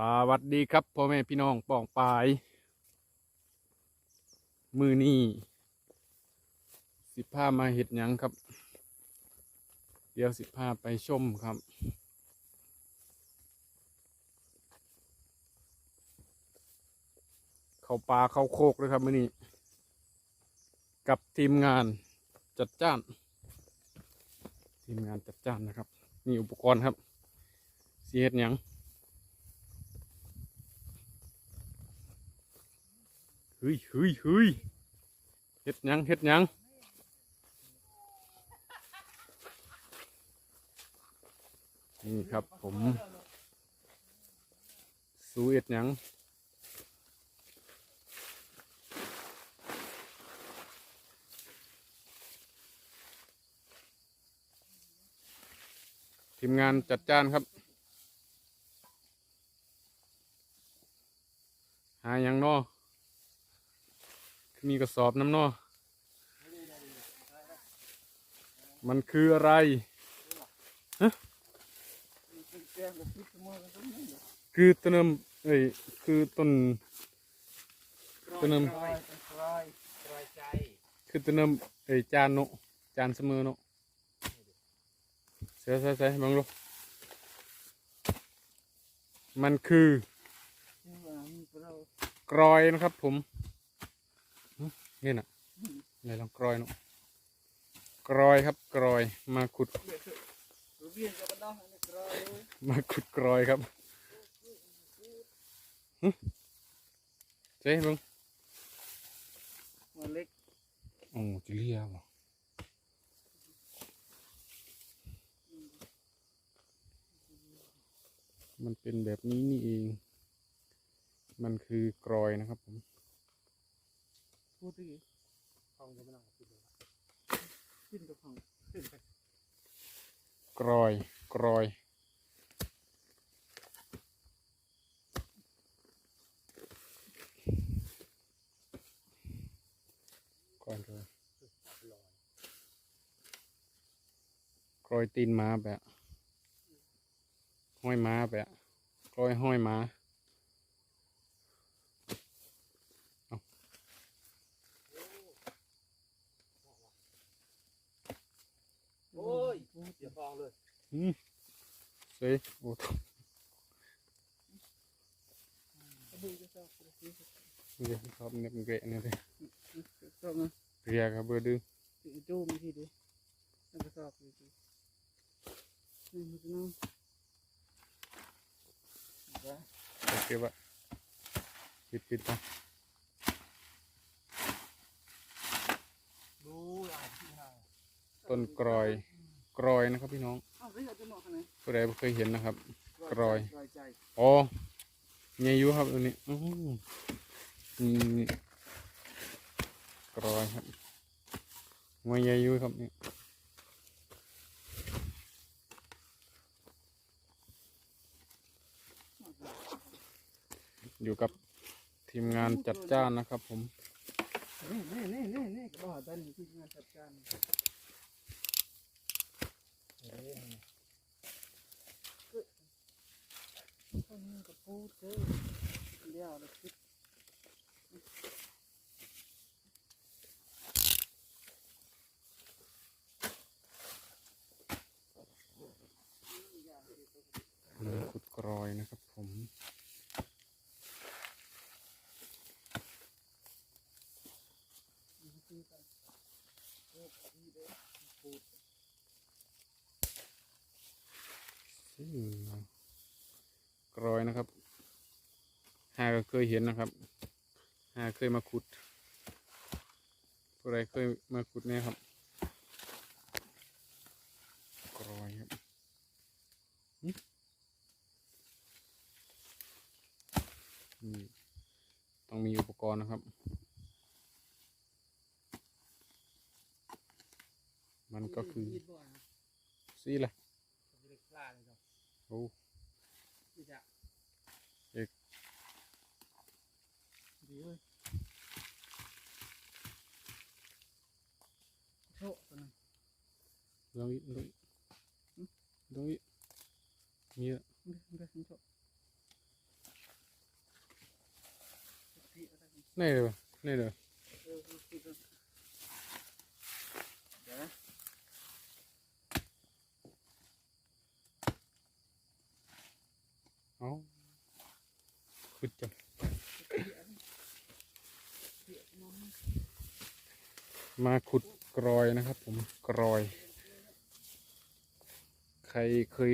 สวัสดีครับพ่อแม่พี่น้องปองปาย มือนี้สิบห้ามาเห็ดยังครับ เดี๋ยวสิบห้าไปชมครับ เขาป่าเขาโคกเลยครับมือนี้กับทีมงานจัดจ้าน ทีมงานจัดจ้านนะครับ นี่อุปกรณ์ครับสีเห็ดยัง ฮ้ยเฮ้ยเฮ้ยเฮ็ดยังเฮ็ดยังนี่ครับผมสูเฮ็ดยังทีมงานจัดจานครับ หายังนอ มีกระสอบน้ำนอมันคืออะไรคือต้นน้ำเอ้ยคือต้นต้นน้ำคือต้นน้ำเอ้ยจานเนจานเสมอเนอะใส่ใส่ใส่บังลูกมันคือกรอยนะครับผม นี่น่ะไหนลองกรอยเนาะกรอยครับกรอยมาขุด มาขุดกรอยครับหึเจ๊มึงโอ้จิเลียบ่มันเป็นแบบนี้นี่เอง มันคือกรอยนะครับผม กรอยกรอยก่อนเลยกรอยตีนม้าแบบห้อยม้าแบบกรอยห้อยม้า โอ้ย เดี๋ยวฟองเลยอืมเซ่โอ้นี่เดี๋ยวชอบเน็บเกะเนี่ยเลยเรียกครับเบอร์ดื้อจูมทีเดียวแล้วก็สอบอยู่ทีนี่มันจะน้องโอเคปะปิดปิดนะดูอ่านที่ห่างต้นกรอย กรอยนะครับพี่น้องอ้าวไม่อยากจะบอกขนาดผู้ใดบ่เคยเห็นนะครับ กรอยกรอยใจอ๋อเงียอยู่ครับอันนี้อื้อหือนี่นี่กรอยครับงวยเงียอยู่ครับนี่อยู่กับทีมงานจัดจ้านนะครับผม นี่นี่นี่นี่นี่ก็บอกตอนนี้ที่งานจัดการ คนนี้ก็พูดเด้อเดี๋ยวเราคิด เรือขุดกรอยนะครับผม อืมกรอยนะครับ หาก็เคยเห็นนะครับหาเคยมาขุดผู้ใดเคยมาขุดเนี่ยครับกรอยครับหึนี่ต้องมีอุปกรณ์นะครับ มันก็คือดบ่อยนะสีอะไรจะได้กล้าเลยเนาะโอ้ ดีเลยโชคตัวนึงลองอีกลองอีกลองอีกมีอะนี่เลยนี่เลย มาขุดกรอยนะครับ ผมกรอย ใครเคย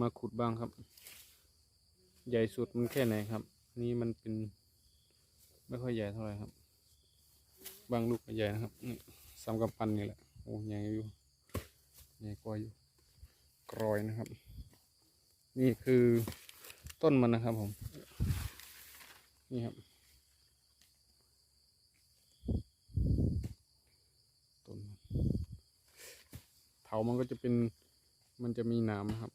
มาขุดบ้างครับ ใหญ่สุดมันแค่ไหนครับ นี่มันเป็น ไม่ค่อยใหญ่เท่าไหร่ครับ บางลูกก็ใหญ่นะครับนี่สามกำปั้นนี่แหละโอ้ใหญ่อยู่ใหญ่กว่าอยู่กรอยนะครับ นี่คือต้นมันนะครับผม นี่ครับ ต้นมัน เถามันก็จะเป็นมันจะมีหนามนะครับ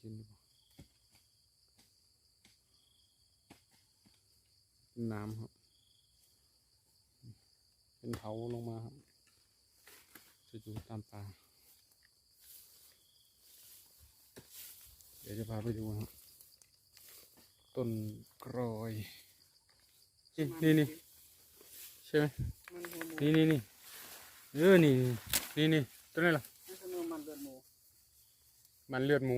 กินดีกว่าเป็นหน้ำครับ เป็นเถาลงมาครับ จะอยู่ตามป่าเดี๋ยวจะพาไปดูนะครับ ต้นกรอยนี่นี่นี่ใช่ไหมมันหัวหมูนี่นี่นี่ เออนี่นี่นี่ต้นนี้เหรอนั่นคือมันเลือดหมูมันเลือดหมู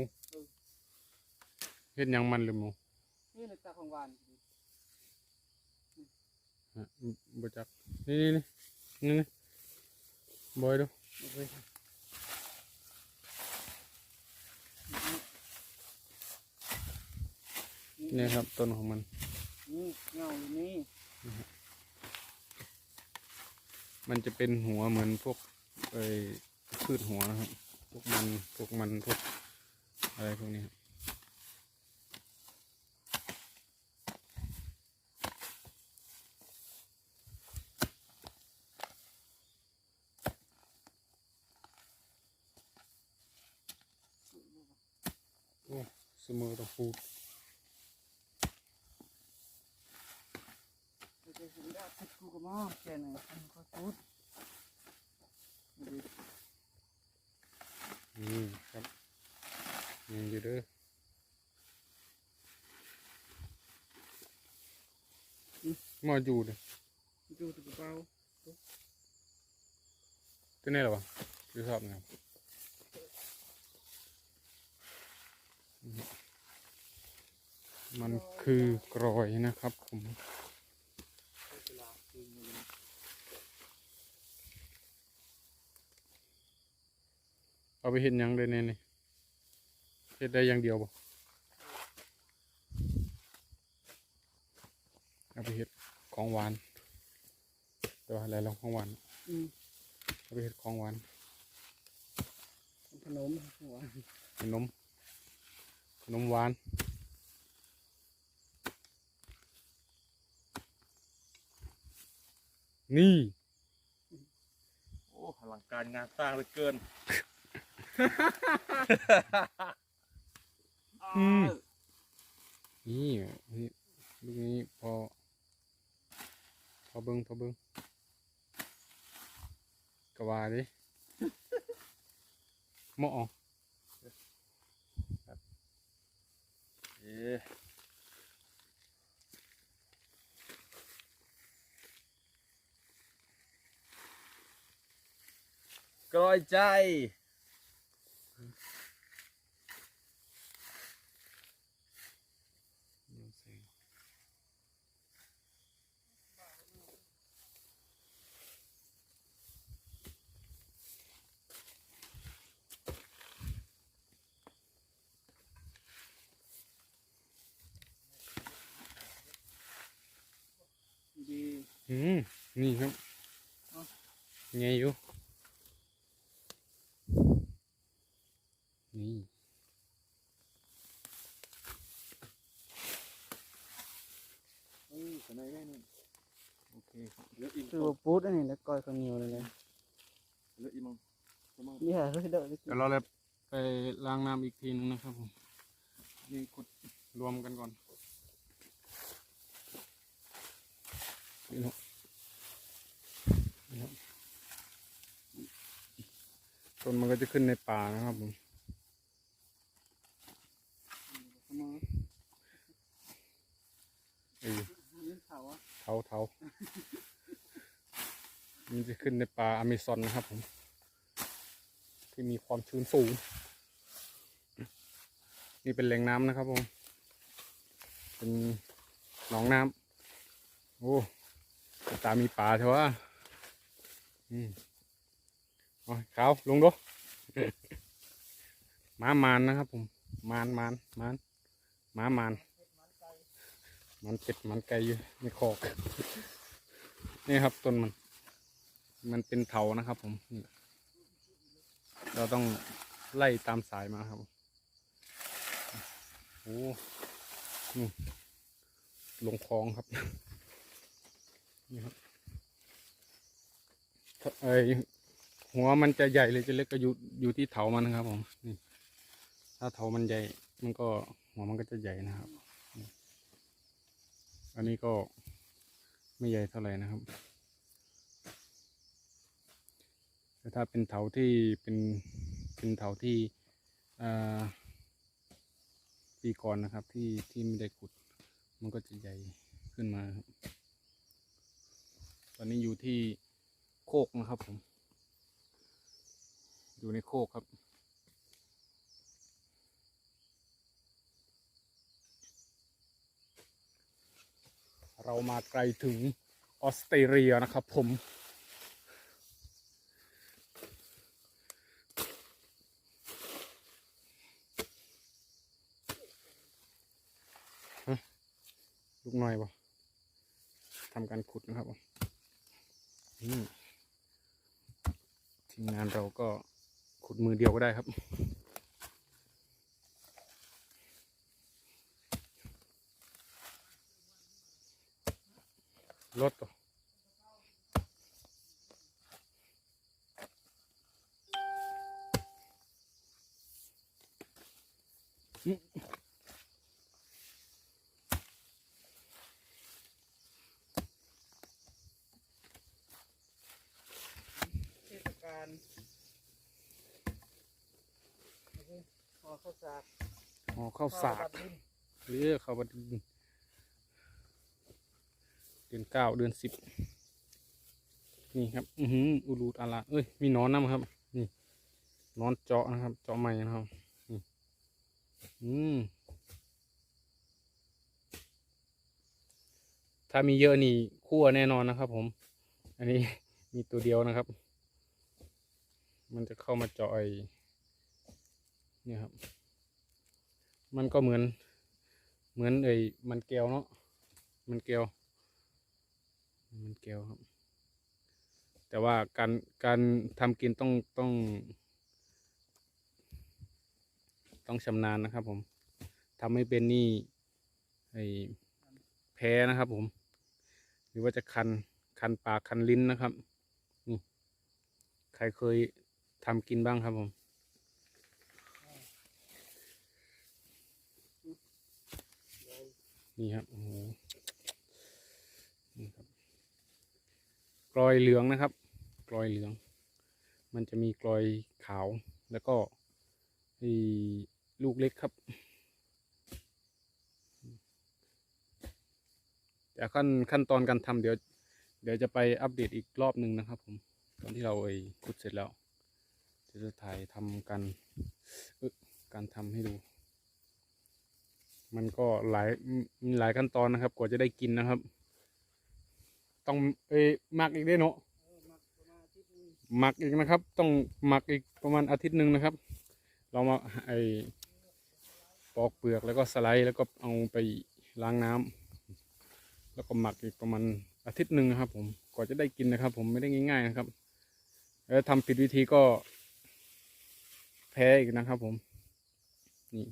เห็ดหยังมันเลือดหมูนี่ในตาของหวานฮะบจักนี่นี่นี่นี่นี่บอยดูเฮ้ยนี่ครับต้นของมันนี่เงาอยู่นี่ มันจะเป็นหัวเหมือนพวกเอ้พืชหัวนะครับ พวกมันพวกมันพวกอะไรพวกนี้ครับโอ้เสมอต้องพูด ยวจะเห็นได้ติดกูกับมาแค่ไหนอันก็พูดดูดินี่ครับยังอยู่เด้อหมออยู่เด้อดูถูกเปล่าตัวนี้หรอวะดูชอบนะครับมันคือกรอยนะครับผม เวลาคืนนี้ เอาไปเห็นยังเลยเนี่ยนี่เห็ดได้อย่างเดียวบ่เอาไปเห็ดของหวานแต่ว่าอะไรลองของหวานอืมเอาไปเห็ดของหวานขนมหัวขนมขนมหวานนี่ โอ้อลังการงานสร้างเหลือเกิน อืมนี่นี่ลูกนี้พอ พอเบิ้งพอเบิ้งกว่าดิเหมาะเอ๊ะกรอยใจ ดี อืมนี่ครับเอ้าไงอยู่ นี่เออขนาดนี้นี่โอเคครับเหลืออีกคือว่าพูดอันนี้แล้วก้อยข้าวเหนียวเลยเลยเหลืออีกมั้งประมาณนี่ฮะเฮ้ยเด้อนี่เดี๋ยวเราเลยไปล้างน้ำอีกทีนึงนะครับผมนี่ขุดรวมกันก่อนนี่เนาะนี่ครับ ต้นมันก็จะขึ้นในป่านะครับผมมาเออเถาเถามันจะขึ้นในป่าอเมซอนนะครับผม ที่มีความชื้นสูง นี่เป็นแหล่งน้ำนะครับผม เป็นหนองน้ำโอ้ตามีป่าเถอะวะอืมเอา ขาวลงดูหมามานนะครับผมมานมานมานหมามานมันเป็ดมันไก่อยู่ในคอกนี่ครับต้นมัน มันเป็นเถานะครับ ผม เราต้องไล่ตามสายมาครับโอ้นู่ลงคลองครับนี่ครับเอย หัวมันจะใหญ่หรือจะเล็กก็อยู่อยู่ที่เถามันนะครับ ผมนี่ถ้าเถามันใหญ่ มันก็หัวมันก็จะใหญ่นะครับ อันนี้ก็ไม่ใหญ่เท่าไหร่นะครับแต่ถ้าเป็นเถาที่เป็นเป็นเถาที่อ่าปีก่อนนะครับ ที่ที่ไม่ได้ขุด มันก็จะใหญ่ขึ้นมาครับ ตอนนี้อยู่ที่โคกนะครับผม อยู่ในโคกครับ เรามาไกลถึงออสเตรเลียนะครับผมลูกน้อยปะทำการขุดนะครับผมทีมงานเราก็ ขุดมือเดียวก็ได้ครับ รถต่อ เทศกาลห่ อข้าวสากอ๋อข้าวสากข้วดินหรือข้าวบดินเดือนเก้าเดือนสิบนี่ครับ อือหืออูรูดอาลาเอ้ย มีหนอนน้ำครับ นี่หนอนเจาะนะครับ เจาะใหม่นะครับนี่อืมถ้ามีเยอะนี่คั่วแน่นอนนะครับ ผม อันนี้มีตัวเดียวนะครับ มันจะเข้ามาเจาะไอ้ เนี่ยครับ มันก็เหมือน เหมือนไอ้มันแก้วเนาะมันแก้วมันแก้วครับ แต่ว่าการการทำกินต้องต้อง ต้องชำนาญนะครับ ผมทำไม่เป็นนี่ไอ้แพ้นะครับ ผม หรือว่าจะคันคันปากคันลิ้นนะครับนี่ใครเคยทำกินบ้างครับผม นี่ครับโอ้โหนี่ครับกลอยเหลืองนะครับ กลอยเหลือง มันจะมีกลอยขาวแล้วก็ลูกเล็กครับแต่ขั้นขั้นตอนการทำเดี๋ยว เดี๋ยวจะไปอัปเดตอีกรอบหนึ่งนะครับ ผม ตอนที่เราไอ้ขุดเสร็จแล้วจะถ่ายทำกันการทำให้ดู มันก็หลายมีหลายขั้นตอนนะครับ กว่าจะได้กินนะครับ ต้องเอ้ยหมักอีกได้เนาะหมักอีกนะครับ ต้องหมักอีกประมาณอาทิตย์หนึ่งนะครับ เรามาไอปอกเปลือกแล้วก็สไลด์แล้วก็เอาไปล้างน้ำแล้วก็หมักอีกประมาณอาทิตย์หนึ่งนะครับ ผมกว่าจะได้กินนะครับ ผมไม่ได้ง่าย ๆ นะครับแล้วทำผิดวิธีก็แพ้อีกนะครับ ผมนี่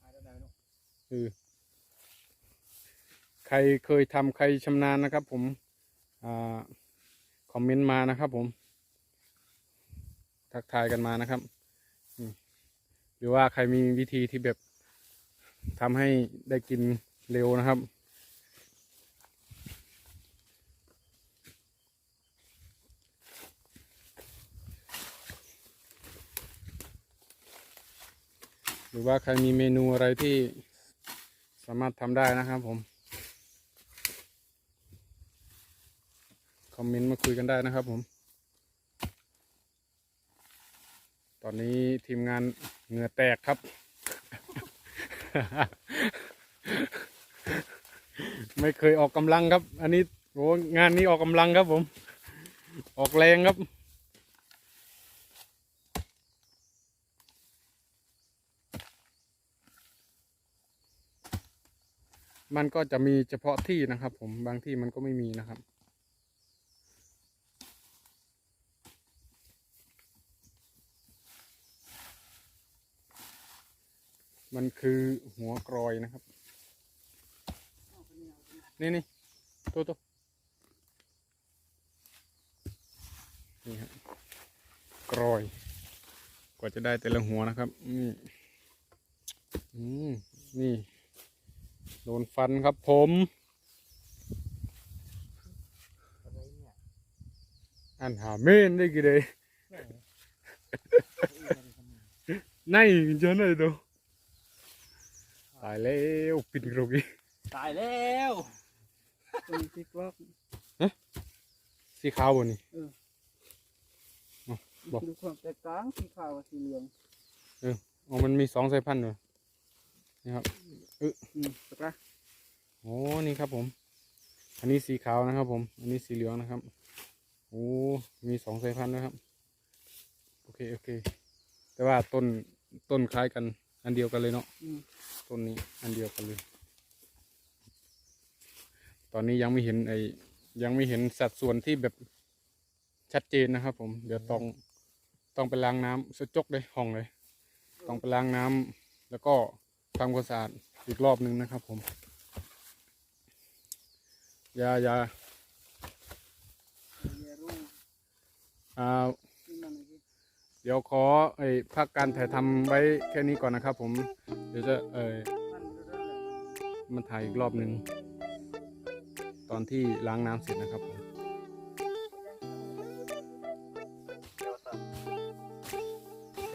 หายได้เนาะ คือใครเคยทำใครชำนาญนะครับ ผมอคอมเมนต์มานะครับผม ทักทายกันมานะครับหรือว่าใครมีวิธีที่แบบทำให้ได้กินเร็วนะครับหรือว่าใครมีเมนูอะไรที่ามารถทำได้นะครับผม คอมเมนต์มาคุยกันได้นะครับผม ตอนนี้ทีมงานเหงื่อแตกครับ ไม่เคยออกกำลังครับ อันนี้โหงานนี้ออกกำลังครับผม ออกแรงครับ มันก็จะมีเฉพาะที่นะครับ ผมบางที่มันก็ไม่มีนะครับ มันคือหัวกรอยนะครับ นี่นี่ตัวตัวนี่ฮะกรอย กว่าจะได้แต่ละหัวนะครับ นี่ อืม นี่ โดนฟันครับผมอะไรเนี่ยอันหาเมนได้กี่เดยในเจอหน่อยตัวตายแล้วปิดกระบี่ตายแล้วตัวนี้ที่กลอกสีขาวบนนี่บอกดูความแตกต่างสีขาวกับสีเหลืองอ๋อมันมีสองสายพันธุ์เหรอ นี่ครับอืมถูกปะโอ้นี่ครับผม อันนี้สีขาวนะครับ ผม อันนี้สีเหลืองนะครับโอ้มีสองสายพันธุ์นะครับ โอเคโอเค แต่ว่าต้นต้นคล้ายกัน อันเดียวกันเลยเนาะอืมต้นนี้อันเดียวกันเลย ตอนนี้ยังไม่เห็นไอ้ยังไม่เห็นสัดส่วนที่แบบชัดเจนนะครับ ผม เดี๋ยวต้องต้องไปล้างน้ำสะจกเลยห้องเลย ต้องไปล้างน้ำแล้วก็ ทำความสะอาดอีกรอบหนึ่งนะครับผมยายาเยรุ่งอ่าเดี๋ยวขอไอ้พักการถ่ายทำไว้แค่นี้ก่อนนะครับผม เดี๋ยวจะเออมันรู้เรื่องอะไรมาถ่ายอีกรอบหนึ่งตอนที่ล้างน้ำเสร็จนะครับผม